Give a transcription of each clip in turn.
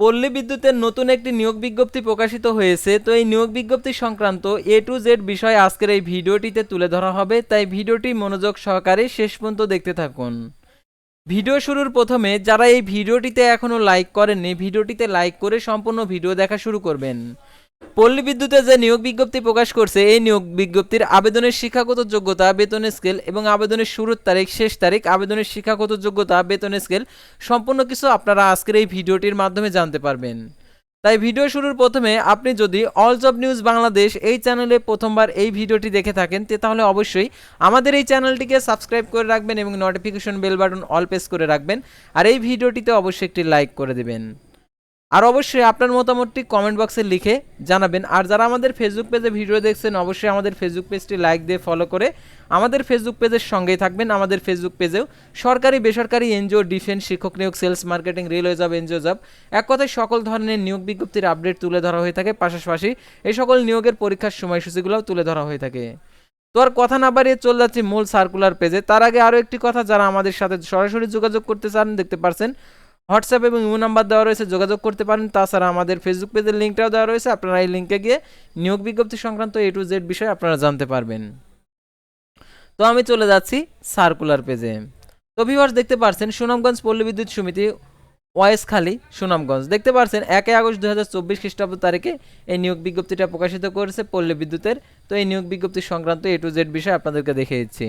পল্লী বিদ্যুতের নতুন একটি নিয়োগ বিজ্ঞপ্তি প্রকাশিত হয়েছে, তো এই নিয়োগ বিজ্ঞপ্তি সংক্রান্ত এ টু জেড বিষয় আজকের এই ভিডিওটিতে তুলে ধরা হবে, তাই ভিডিওটি মনোযোগ সহকারে শেষ পর্যন্ত দেখতে থাকুন। ভিডিও শুরুর প্রথমে যারা এই ভিডিওটিতে এখনও লাইক করেননি, ভিডিওটিতে লাইক করে সম্পূর্ণ ভিডিও দেখা শুরু করবেন। পল্লী বিদ্যুতে যে নিয়োগ বিজ্ঞপ্তি প্রকাশ করছে, এই নিয়োগ বিজ্ঞপ্তির আবেদনের শিক্ষাগত যোগ্যতা বেতনের স্কেল এবং আবেদনের শুরুর তারিখ, শেষ তারিখ, আবেদনের শিক্ষাগত যোগ্যতা বেতনের স্কেল সম্পূর্ণ কিছু আপনারা আজকের এই ভিডিওটির মাধ্যমে জানতে পারবেন। তাই ভিডিও শুরুর প্রথমে আপনি যদি অল জব নিউজ বাংলাদেশ এই চ্যানেলে প্রথমবার এই ভিডিওটি দেখে থাকেন তাহলে অবশ্যই আমাদের এই চ্যানেলটিকে সাবস্ক্রাইব করে রাখবেন এবং notification bell button all press করে রাখবেন। আর এই ভিডিওটিতে অবশ্যই একটি লাইক করে দেবেন। আর অবশ্যই আপনার মতামতটি কমেন্ট বক্সে লিখে জানাবেন। আর যারা আমাদের ফেসবুক পেজে ভিডিও দেখছেন, অবশ্যই আমাদের ফেসবুক পেজটি লাইক দিয়ে ফলো করে আমাদের ফেসবুক পেজের সঙ্গেই থাকবেন। আমাদের ফেসবুক পেজেও সরকারি, বেসরকারি এনজিও ডিফেন্স শিক্ষক নিয়োগ sales marketing railway job NGO job এক কথায় সকল ধরনের নিয়োগ বিজ্ঞপ্তির আপডেট তুলে ধরা হয়ে থাকে। পাশাপাশি এই সকল নিয়োগের পরীক্ষার সময়সূচিগুলোও তুলে ধরা হয়ে থাকে। তো আর কথা না বাড়িয়ে চলে যাচ্ছি মূল সার্কুলার পেজে তার আগে আরও একটি কথা, যারা আমাদের সাথে সরাসরি যোগাযোগ করতে চান, দেখতে পারছেন হোয়াটসঅ্যাপ এবং ইমো নাম্বার দেওয়া রয়েছে, যোগাযোগ করতে পারেন। তাছাড়া আমাদের ফেসবুক পেজের লিঙ্কটাও দেওয়া রয়েছে। আপনারা এই লিঙ্কে গিয়ে নিয়োগ বিজ্ঞপ্তি সংক্রান্ত এ টু জেড বিষয়ে আপনারা জানতে পারবেন। তো আমি চলে যাচ্ছি সার্কুলার পেজে তো ভিউয়ার্স দেখতে পারছেন, সুনামগঞ্জ পল্লী বিদ্যুৎ সমিতি ওয়াইসখালী সুনামগঞ্জ। দেখতে পারছেন একই আগস্ট দু হাজার চব্বিশ খ্রিস্টাব্দ তারিখে এই নিয়োগ বিজ্ঞপ্তিটা প্রকাশিত করেছে পল্লী বিদ্যুতের। তো এই নিয়োগ বিজ্ঞপ্তি সংক্রান্ত এ টু জেড বিষয় আপনাদেরকে দেখে দিচ্ছি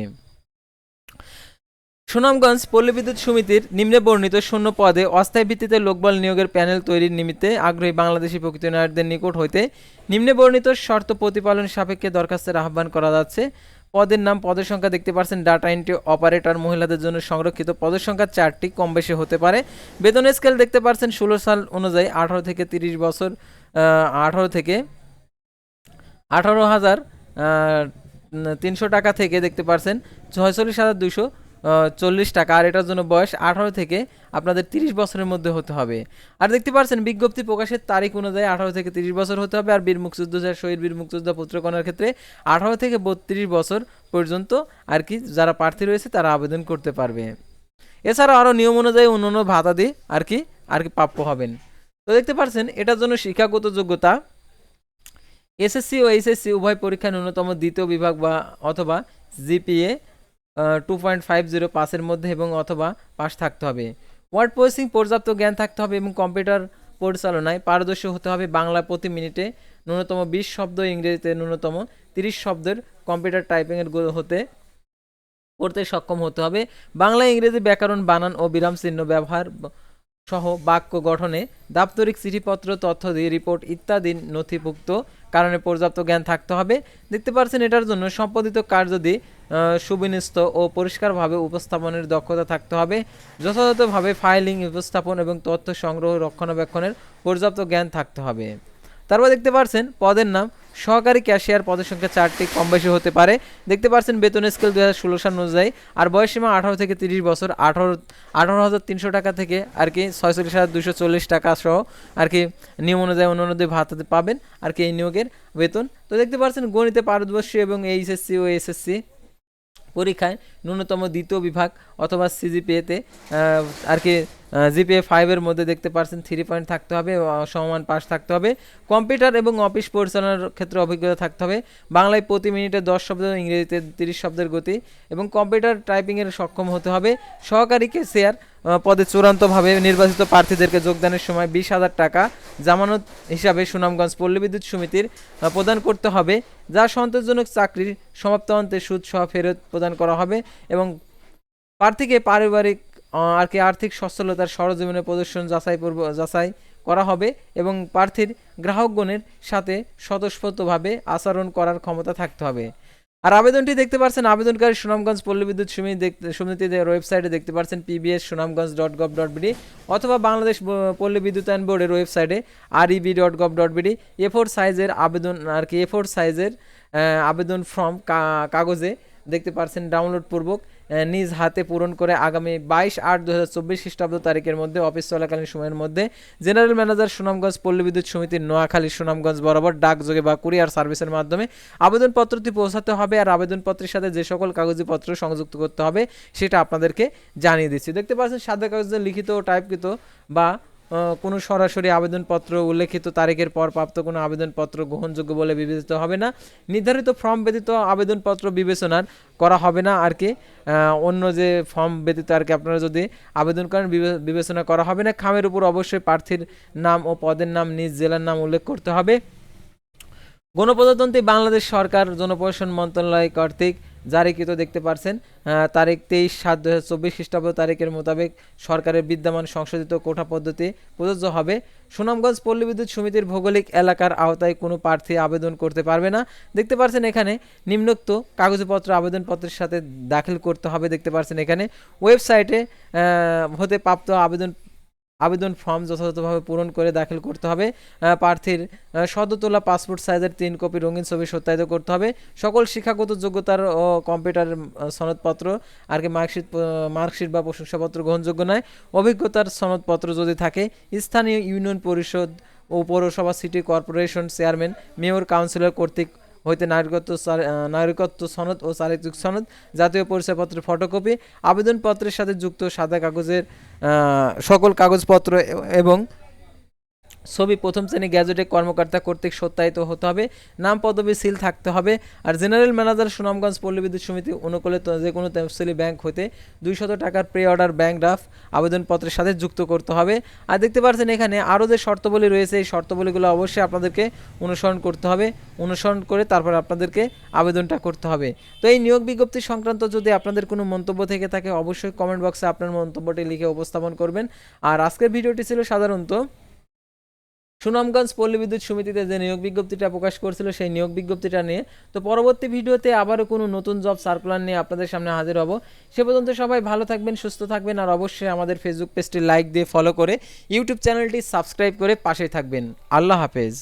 সুনামগঞ্জ পল্লী বিদ্যুৎ সমিতির নিম্নে বর্ণিত শূন্য পদে অস্থায়ী ভিত্তিতে লোকবল নিয়োগের প্যানেল তৈরির নিমিত্তে আগ্রহী বাংলাদেশি প্রকৃত নায়কদের নিকট হইতে নিম্নে বর্ণিত শর্ত প্রতিপালন সাপেক্ষে দরখাস্তের আহ্বান করা যাচ্ছে। পদের নাম, পদের সংখ্যা দেখতে পাচ্ছেন ডাটা এন্ট্রি অপারেটর মহিলাদের জন্য সংরক্ষিত। পদের সংখ্যা চারটি, কম বেশি হতে পারে। বেতন স্কেল দেখতে পাচ্ছেন ষোলো সাল অনুযায়ী আঠারো থেকে তিরিশ বছর আঠারো থেকে আঠারো হাজার তিনশো টাকা থেকে দেখতে পাচ্ছেন ছয়চল্লিশ হাজার দুশো চল্লিশ টাকা, আর এটার জন্য বয়স আঠারো থেকে আপনাদের তিরিশ বছরের মধ্যে হতে হবে। আর দেখতে পাচ্ছেন, বিজ্ঞপ্তি প্রকাশের তারিখ অনুযায়ী আঠারো থেকে তিরিশ বছর হতে হবে, আর বীর মুক্তিযোদ্ধা, শহীদ বীর মুক্তিযোদ্ধা পুত্রকণার ক্ষেত্রে আঠারো থেকে বত্রিশ বছর পর্যন্ত আর কি যারা প্রার্থী রয়েছে, তারা আবেদন করতে পারবে। এছাড়াও আরও নিয়ম অনুযায়ী অন্যান্য ভাতা দিয়ে আর কি আর কি প্রাপ্য হবেন। তো দেখতে পাচ্ছেন, এটার জন্য শিক্ষাগত যোগ্যতা, এসএসসি ও এইচএসসি উভয় পরীক্ষায় ন্যূনতম দ্বিতীয় বিভাগ বা অথবা GPA two point five zero পাসের মধ্যে এবং অথবা পাস থাকতে হবে। ওয়ার্ড প্রসেসিং পর্যাপ্ত জ্ঞান থাকতে হবে এবং কম্পিউটার পরিচালনায় পারদর্শী হতে হবে বাংলা প্রতি মিনিটে ন্যূনতম বিশ শব্দ, ইংরেজিতে ন্যূনতম তিরিশ শব্দের কম্পিউটার টাইপিংয়ের হতে করতে সক্ষম হতে হবে। বাংলা, ইংরেজি ব্যাকরণ বানান ও বিরাম চিহ্ন ব্যবহার সহ বাক্য গঠনে দাপ্তরিক চিঠিপত্র, তথ্য দিয়ে রিপোর্ট ইত্যাদি নথিভুক্ত কারণে পর্যাপ্ত জ্ঞান থাকতে হবে। দেখতে পাচ্ছেন এটার জন্য সম্পাদিত কার্য যদি সুবিন্যস্ত ও পরিষ্কারভাবে উপস্থাপনের দক্ষতা থাকতে হবে। যথাযথভাবে ফাইলিং, উপস্থাপন এবং তথ্য সংগ্রহ, রক্ষণাবেক্ষণের পর্যাপ্ত জ্ঞান থাকতে হবে। তারপর দেখতে পাচ্ছেন পদের নাম সহকারী ক্যাশিয়ার পদের সংখ্যা চারটি, কম বেশি হতে পারে। দেখতে পাচ্ছেন বেতন স্কেল দু হাজার ষোলো সাল অনুযায়ী। আর বয়সীমা আঠারো থেকে তিরিশ বছর। আঠারো আঠারো হাজার তিনশো টাকা থেকে আর কি ছয়চল্লিশ হাজার দুশো চল্লিশ টাকা সহ আর কি নিয়ম অনুযায়ী অন্যান্য ভাতাতে পাবেন আর কি এই নিয়োগের বেতন। তো দেখতে পাচ্ছেন গণিতে পারদর্শী এবং এইচএসসি ও এসএসসি পরীক্ষায় ন্যূনতম দ্বিতীয় বিভাগ অথবা সিজিপিএতে আর কি জিপিএ ফাইভের মধ্যে দেখতে পাচ্ছেন থ্রি পয়েন্ট থাকতে হবে সমমান পাস থাকতে হবে। কম্পিউটার এবং অফিস পরিচালনার ক্ষেত্রে অভিজ্ঞতা থাকতে হবে। বাংলায় প্রতি মিনিটে দশ শব্দ, ইংরেজিতে তিরিশ শব্দের গতি এবং কম্পিউটার টাইপিংয়ের সক্ষম হতে হবে। সহকারী কেসিয়ার পদে চূড়ান্তভাবে নির্বাচিত প্রার্থীদেরকে যোগদানের সময় বিশ হাজার টাকা জামানত হিসাবে সুনামগঞ্জ পল্লী বিদ্যুৎ সমিতির প্রদান করতে হবে। যা সন্তোষজনক চাকরির সমাপ্তান্তে সুদ সহ ফেরত প্রদান করা হবে। এবং প্রার্থীকে পারিবারিক আর কি আর্থিক সচ্ছলতার সরজীবনে প্রদর্শন যাচাই পূর্ব যাচাই করা হবে এবং প্রার্থীর গ্রাহকগণের সাথে স্বতঃস্ফূর্তভাবে আচরণ করার ক্ষমতা থাকতে হবে। আর আবেদনটি দেখতে পাচ্ছেন আবেদনকারী সুনামগঞ্জ পল্লী বিদ্যুৎ সমিতি দেখতে সমিতিদের ওয়েবসাইটে দেখতে পাচ্ছেন PBS Sunamganj dot gov dot BD অথবা বাংলাদেশ পল্লী বিদ্যুতায়ন বোর্ডের ওয়েবসাইটে R EB dot gov dot BD A four সাইজের আবেদন, আর কি এ ফোর সাইজের আবেদন ফর্ম কাগজে দেখতে পাচ্ছেন ডাউনলোড পূর্বক নিজ হাতে পূরণ করে আগামী বাইশ আট দু হাজার চব্বিশ খ্রিস্টাব্দ তারিখের মধ্যে অফিস চলাকালীন সময়ের মধ্যে জেনারেল ম্যানেজার সুনামগঞ্জ পল্লী বিদ্যুৎ সমিতির নোয়াখালী সুনামগঞ্জ বরাবর ডাকযোগে বা কুরিয়ার সার্ভিসের মাধ্যমে আবেদনপত্রটি পৌঁছাতে হবে আর আবেদনপত্রের সাথে যে সকল কাগজপত্র সংযুক্ত করতে হবে সেটা আপনাদেরকে জানিয়ে দিচ্ছি। দেখতে পাচ্ছেন, সাদা কাগজে লিখিত টাইপকৃত বা কোনো সরাসরি আবেদনপত্র, উল্লেখিত তারিখের পর প্রাপ্ত কোনো আবেদনপত্র গ্রহণযোগ্য বলে বিবেচিত হবে না। নির্ধারিত ফর্ম ব্যতীত আবেদনপত্র বিবেচনার করা হবে না আর কি। অন্য যে ফর্ম ব্যতীত আর কি আপনারা যদি আবেদন করেন বিবেচনা করা হবে না। খামের উপর অবশ্যই প্রার্থীর নাম ও পদের নাম, নিজ জেলার নাম উল্লেখ করতে হবে। গণপ্রজাতন্ত্রী বাংলাদেশ সরকার জনপ্রশাসন মন্ত্রণালয় কর্তৃক জারিকৃত দেখতে পারছেন। তারিখ তেইশ সাত দু হাজার চব্বিশ খ্রিস্টাব্দ তারিখের মোতাবেক সরকারের বিদ্যমান সংশোধিত কোটা পদ্ধতি প্রযোজ্য হবে। সুনামগঞ্জ পল্লী বিদ্যুৎ সমিতির ভৌগোলিক এলাকার আওতায় কোনো প্রার্থী আবেদন করতে পারবে না। দেখতে পারছেন এখানে নিম্নোক্ত কাগজপত্র আবেদনপত্রের সাথে দাখিল করতে হবে, দেখতে পারছেন এখানে। ওয়েবসাইটে হতে প্রাপ্ত আবেদন আবেদন ফর্ম যথাযথভাবে পূরণ করে দাখিল করতে হবে। প্রার্থীর সদ্য পাসপোর্ট সাইজের তিন কপি রঙিন ছবি সত্যায়িত করতে হবে। সকল শিক্ষাগত যোগ্যতার ও কম্পিউটার সনদপত্র, আর কি মার্কশিট মার্কশিট বা প্রশংসাপত্র গ্রহণযোগ্য নয়। অভিজ্ঞতার সনদপত্র যদি থাকে, স্থানীয় ইউনিয়ন পরিষদ ও পৌরসভা city corporation chairman, mayor, councillor কর্তৃক হইতে নাগরিকত্ব নাগরিকত্ব সনদ ও চারিত্রিক সনদ, জাতীয় পরিচয়পত্রের ফটোকপি, আবেদনপত্রের সাথে যুক্ত সাদা কাগজের সকল কাগজপত্র এবং ছবি প্রথম শ্রেণি গ্যাজেটে কর্মকর্তা কর্তৃক সত্যায়িত হতে হবে। নাম, পদবি, সিল থাকতে হবে। আর জেনারেল ম্যানেজার সুনামগঞ্জ পল্লী বিদ্যুৎ সমিতি অনুকূলে যে কোনো তফসিলি ব্যাংক হতে দুইশত টাকার প্রি অর্ডার ব্যাংক ড্রাফট আবেদনপত্রের সাথে যুক্ত করতে হবে। আর দেখতে পাচ্ছেন এখানে আরও যে শর্তাবলী রয়েছে, এই শর্তাবলীগুলো অবশ্যই আপনাদেরকে অনুসরণ করতে হবে। অনুসরণ করে তারপর আপনাদেরকে আবেদনটা করতে হবে। তো এই নিয়োগ বিজ্ঞপ্তি সংক্রান্ত যদি আপনাদের কোনো মন্তব্য থেকে থাকে, অবশ্যই কমেন্ট বক্সে আপনার মন্তব্যটি লিখে উপস্থাপন করবেন। আর আজকের ভিডিওটি ছিল সাধারণত সুনামগঞ্জ পল্লী বিদ্যুৎ সমিতিতে যে নিয়োগ বিজ্ঞপ্তিটা প্রকাশ করছিল, সেই নিয়োগ বিজ্ঞপ্তিটা নিয়ে তো পরবর্তী ভিডিওতে আবারও কোনো নতুন জব সার্কুলার নিয়ে আপনাদের সামনে হাজির হব। সে পর্যন্ত সবাই ভালো থাকবেন, সুস্থ থাকবেন, আর অবশ্যই আমাদের ফেসবুক পেজটি লাইক দিয়ে ফলো করে ইউটিউব চ্যানেলটি সাবস্ক্রাইব করে পাশে থাকবেন। আল্লাহ হাফেজ।